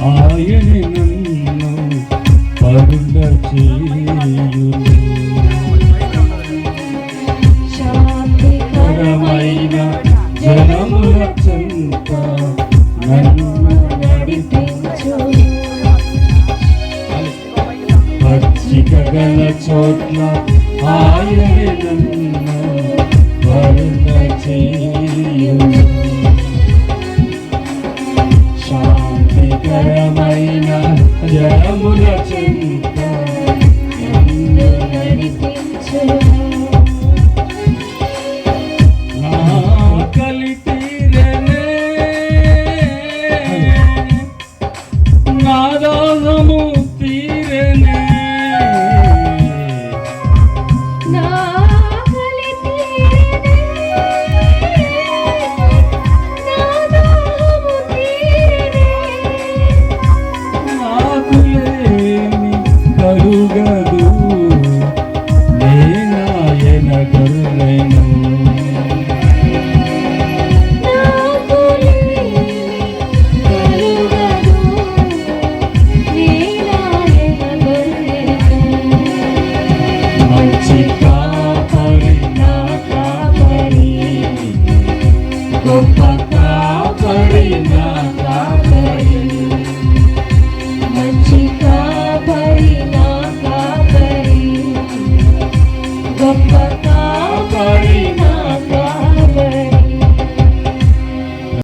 ఆయన నన్ను పరుండ చేయును జనముల చెంత నన్ను పచ్చిక గల చోట్ల ఆయన నన్ను కాపరి